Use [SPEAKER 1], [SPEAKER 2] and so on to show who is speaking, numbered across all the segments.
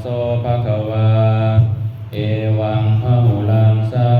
[SPEAKER 1] โสภะคะวา เอวังพะหุลังสา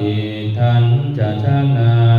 [SPEAKER 1] ฏิทันจะชนะ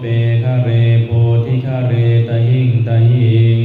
[SPEAKER 1] เปคะเรโพธิคะเรตหิงตหิง